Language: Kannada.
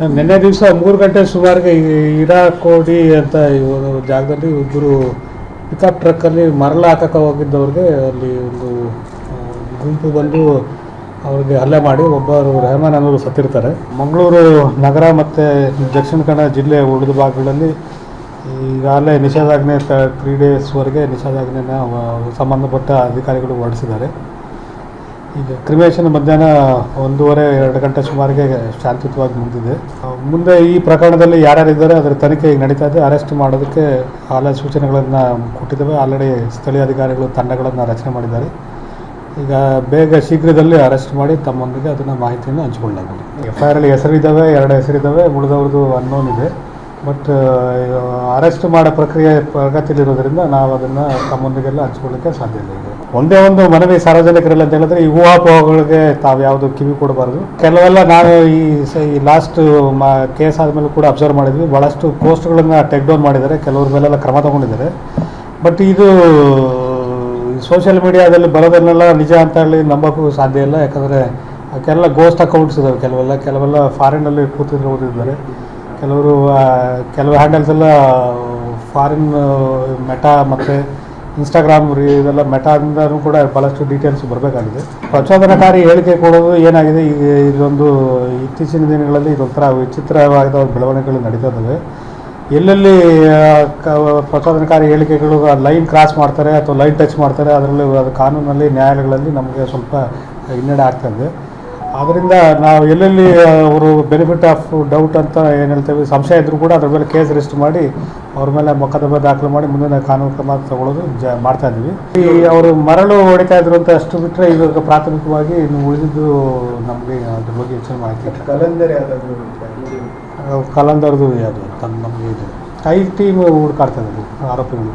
ನಿನ್ನೆ ದಿವಸ ಮೂರು ಗಂಟೆ ಸುಮಾರಿಗೆ ಇರಾ ಕೋಡಿ ಅಂತ ಇವರು ಜಾಗದಲ್ಲಿ ಇಬ್ಬರು ಪಿಕಪ್ ಟ್ರಕ್ಕಲ್ಲಿ ಮರಳ ಹಾಕಕ್ಕೆ ಹೋಗಿದ್ದವ್ರಿಗೆ ಅಲ್ಲಿ ಒಂದು ಗುಂಪು ಬಂದು ಅವ್ರಿಗೆ ಹಲ್ಲೆ ಮಾಡಿ ಒಬ್ಬರು ರೆಹಮಾನ್ ಅನ್ನೋರು ಸತ್ತಿರ್ತಾರೆ. ಮಂಗಳೂರು ನಗರ ಮತ್ತು ದಕ್ಷಿಣ ಕನ್ನಡ ಜಿಲ್ಲೆ ಉಳಿದ ಭಾಗಗಳಲ್ಲಿ ಈಗಾಗಲೇ ನಿಷೇಧಾಜ್ಞೆ ತ್ರೀ ಡೇಸ್ವರೆಗೆ ನಿಷೇಧಾಜ್ಞೆನ ಸಂಬಂಧಪಟ್ಟ ಅಧಿಕಾರಿಗಳು ಹೊರಡಿಸಿದ್ದಾರೆ. ಈಗ ಕ್ರಿಮೇಷನ್ ಮಧ್ಯಾಹ್ನ ಒಂದೂವರೆ, ಎರಡು ಗಂಟೆ ಸುಮಾರಿಗೆ ಶಾಂತಿಯುತವಾಗಿ ಮುಗಿದಿದೆ. ಮುಂದೆ ಈ ಪ್ರಕರಣದಲ್ಲಿ ಯಾರ್ಯಾರಿದ್ದಾರೆ ಅದರ ತನಿಖೆ ಈಗ ನಡೀತಾ ಇದೆ. ಅರೆಸ್ಟ್ ಮಾಡೋದಕ್ಕೆ ಆಲ ಸೂಚನೆಗಳನ್ನು ಕೊಟ್ಟಿದ್ದಾವೆ. ಆಲ್ರೆಡಿ ಸ್ಥಳೀಯ ಅಧಿಕಾರಿಗಳು ತಂಡಗಳನ್ನು ರಚನೆ ಮಾಡಿದ್ದಾರೆ. ಈಗ ಬೇಗ ಶೀಘ್ರದಲ್ಲಿ ಅರೆಸ್ಟ್ ಮಾಡಿ ತಮ್ಮೊಂದಿಗೆ ಅದನ್ನು ಮಾಹಿತಿಯನ್ನು ಹಂಚಿಕೊಳ್ಳಲಾಗಿದೆ. ಎಫ್ ಐ ಆರಲ್ಲಿ ಹೆಸರಿದ್ದಾವೆ ಎರಡು ಹೆಸರಿದ್ದಾವೆ ಉಳಿದವ್ರದ್ದು ಅನ್ನೋನ್ ಇದೆ. ಬಟ್ ಅರೆಸ್ಟ್ ಮಾಡೋ ಪ್ರಕ್ರಿಯೆ ಪ್ರಗತಿಯಲ್ಲಿರೋದ್ರಿಂದ ನಾವು ಅದನ್ನು ತಮ್ಮೊಂದಿಗೆಲ್ಲ ಹಂಚ್ಕೊಳ್ಳೋಕ್ಕೆ ಸಾಧ್ಯ ಈಗ. ಒಂದೇ ಒಂದು ಮನವಿ ಸಾರ್ವಜನಿಕರಲ್ಲಿ ಅಂತ ಹೇಳಿದ್ರೆ ಈ ಊಹಾಪೋಹಗಳಿಗೆ ತಾವು ಯಾವುದು ಕಿವಿ ಕೊಡಬಾರ್ದು. ಕೆಲವೆಲ್ಲ ನಾನು ಈ ಈ ಲಾಸ್ಟ್ ಕೇಸ್ ಆದಮೇಲೆ ಕೂಡ ಅಬ್ಸರ್ವ್ ಮಾಡಿದ್ವಿ. ಭಾಳಷ್ಟು ಪೋಸ್ಟ್ಗಳನ್ನು ಟೇಕ್ ಡೌನ್ ಮಾಡಿದ್ದಾರೆ. ಕೆಲವ್ರ ಮೇಲೆಲ್ಲ ಕ್ರಮ ತಗೊಂಡಿದ್ದಾರೆ. ಬಟ್ ಇದು ಸೋಷಿಯಲ್ ಮೀಡಿಯಾದಲ್ಲಿ ಬರೋದನ್ನೆಲ್ಲ ನಿಜ ಅಂತ ಹೇಳಿ ನಂಬೋಕ್ಕೂ ಸಾಧ್ಯ ಇಲ್ಲ. ಯಾಕಂದರೆ ಕೆಲವೆಲ್ಲ ಗೋಸ್ಟ್ ಅಕೌಂಟ್ಸ್ ಇದಾವೆ ಕೆಲವೆಲ್ಲ. ಕೆಲವೆಲ್ಲ ಫಾರಿನಲ್ಲಿ ಕೂತಿದ್ರು ಓದಿದ್ದಾರೆ. ಕೆಲವರು ಕೆಲವು ಹ್ಯಾಂಡಲ್ಸ್ ಎಲ್ಲ ಫಾರಿನ್ ಮೆಟಾ ಮತ್ತು ಇನ್ಸ್ಟಾಗ್ರಾಮ್ ಇದೆಲ್ಲ ಮೆಟಾದಿಂದನೂ ಕೂಡ ಭಾಳಷ್ಟು ಡೀಟೇಲ್ಸ್ ಬರಬೇಕಾಗಿದೆ. ಪ್ರಚೋದನಕಾರಿ ಹೇಳಿಕೆ ಕೊಡೋದು ಏನಾಗಿದೆ? ಈಗ ಇದೊಂದು ಇತ್ತೀಚಿನ ದಿನಗಳಲ್ಲಿ ಇದೊಂಥರ ವಿಚಿತ್ರವಾದ ಬೆಳವಣಿಗೆಗಳು ನಡೀತಾ ಇದ್ದಾವೆ ಎಲ್ಲೆಲ್ಲಿ ಪ್ರಚೋದನಕಾರಿ ಹೇಳಿಕೆಗಳು ಲೈನ್ ಕ್ರಾಸ್ ಮಾಡ್ತಾರೆ ಅಥವಾ ಲೈನ್ ಟಚ್ ಮಾಡ್ತಾರೆ, ಅದರಲ್ಲಿ ಅದು ಕಾನೂನಲ್ಲಿ, ನ್ಯಾಯಾಲಯಗಳಲ್ಲಿ ನಮಗೆ ಸ್ವಲ್ಪ ಹಿನ್ನಡೆ ಆಗ್ತಾ ಇದೆ ಆದ್ದರಿಂದ ನಾವು ಎಲ್ಲೆಲ್ಲಿ ಅವರು ಬೆನಿಫಿಟ್ ಆಫ್ ಡೌಟ್ ಅಂತ ಏನು ಹೇಳ್ತೇವೆ ಸಂಶಯ ಇದ್ದರೂ ಕೂಡ ಅದ್ರ ಮೇಲೆ ಕೇಸ್ ರಿಜಿಸ್ಟರ್ ಮಾಡಿ ಅವ್ರ ಮೇಲೆ ಮೊಕದ್ದಮೆ ದಾಖಲು ಮಾಡಿ ಮುಂದಿನ ಕಾನೂನು ಕ್ರಮ ತಗೊಳ್ಳೋದು ಜ ಮಾಡ್ತಾ ಇದ್ದೀವಿ. ಈ ಅವರು ಮರಳು ಹೊಡಿತಾ ಇದ್ರು ಅಂತ ಅಷ್ಟು ಬಿಟ್ಟರೆ ಇವಾಗ ಪ್ರಾಥಮಿಕವಾಗಿ ಇನ್ನು ಉಳಿದಿದ್ದು ನಮಗೆ ಅದ್ರ ಬಗ್ಗೆ ಹೆಚ್ಚಿನ ಮಾಹಿತಿ. ಕಲಂದರ್ ಕಲಂದರ್ದು ಯಾವುದು? ನಮಗೆ ಇದು ಐದು ಟೀಮ್ ಹುಡುಕಾಡ್ತಾ ಇದ್ದಾರೆ ಆರೋಪಿಗಳು.